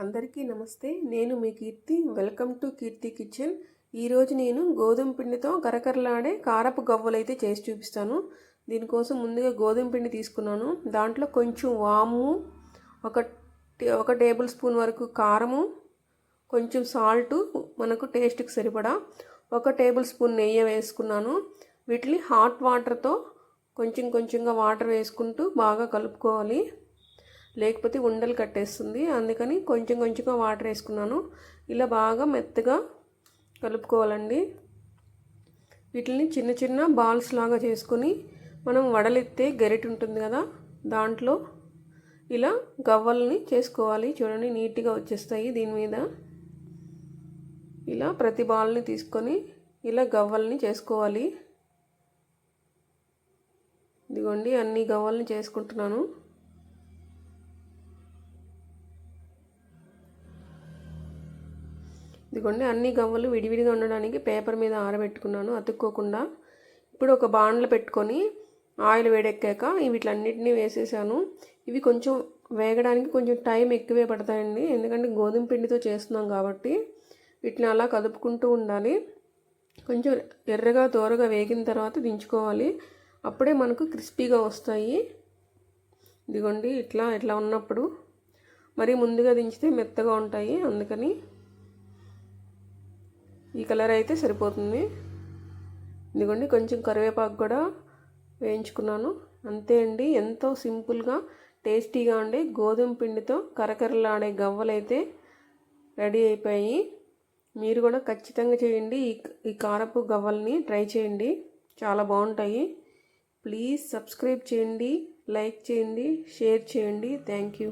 అందరికీ నమస్తే. నేను మీ Keerthi. Welcome to Keerthi kitchen. ఈరోజు నేను గోధుమ పిండితో కరకరలాడే కారపు గవ్వలు అయితే చేసి చూపిస్తాను. దీనికోసం ముందుగా గోధుమ పిండి తీసుకున్నాను. దాంట్లో కొంచెం వాము ఒక టే- ఒక టేబుల్ స్పూన్ వరకు కారము కొంచెం సాల్ట్ మనకు టేస్ట్కి సరిపడా ఒక టేబుల్ స్పూన్ నెయ్యి వేసుకున్నాను. వీటిని హాట్ వాటర్తో కొంచెం కొంచెంగా వాటర్ వేసుకుంటూ బాగా కలుపుకోవాలి. లేకపోతే ఉండలు కట్టేస్తుంది. అందుకని కొంచెం కొంచెంగా వాటర్ వేసుకున్నాను. ఇలా బాగా మెత్తగా కలుపుకోవాలండి. వీటిని చిన్న చిన్న బాల్స్ లాగా చేసుకొని మనం వడలెత్తే గరిటె ఉంటుంది కదా దాంట్లో ఇలా గవ్వల్ని చేసుకోవాలి. చూడండి నీట్గా వచ్చేస్తాయి దీని మీద. ఇలా ప్రతి బాల్ని తీసుకొని ఇలా గవ్వల్ని చేసుకోవాలి. ఇదిగోండి అన్ని గవ్వల్ని చేసుకుంటున్నాను. ఇదిగోండి అన్ని గవ్వలు విడివిడిగా ఉండడానికి పేపర్ మీద ఆరబెట్టుకున్నాను. అతుక్కోకుండా ఇప్పుడు ఒక బాండ్లు పెట్టుకొని ఆయిల్ వేడెక్కాక వీటిలన్నిటిని వేసేసాను. ఇవి కొంచెం వేగడానికి కొంచెం టైం ఎక్కువే పడతాయండి. ఎందుకంటే గోధుమ పిండితో చేస్తున్నాం కాబట్టి వీటిని అలా కదుపుకుంటూ ఉండాలి. కొంచెం ఎర్రగా దోరగా వేగిన తర్వాత దించుకోవాలి. అప్పుడే మనకు క్రిస్పీగా వస్తాయి. ఇదిగోండి ఇట్లా ఇట్లా ఉన్నప్పుడు మరి ముందుగా దించితే మెత్తగా ఉంటాయి. అందుకని ఈ కలర్ అయితే సరిపోతుంది. ఇదిగోండి కొంచెం కరివేపాకు కూడా వేయించుకున్నాను. అంతే అండి ఎంతో సింపుల్గా టేస్టీగా ఉండే గోధుమ పిండితో కరకరలాడే గవ్వలైతే రెడీ అయిపోయి మీరు కూడా ఖచ్చితంగా చేయండి. ఈ ఈ కారపు గవ్వల్ని ట్రై చేయండి. చాలా బాగుంటాయి. ప్లీజ్ సబ్స్క్రైబ్ చేయండి లైక్ చేయండి షేర్ చేయండి. Thank you.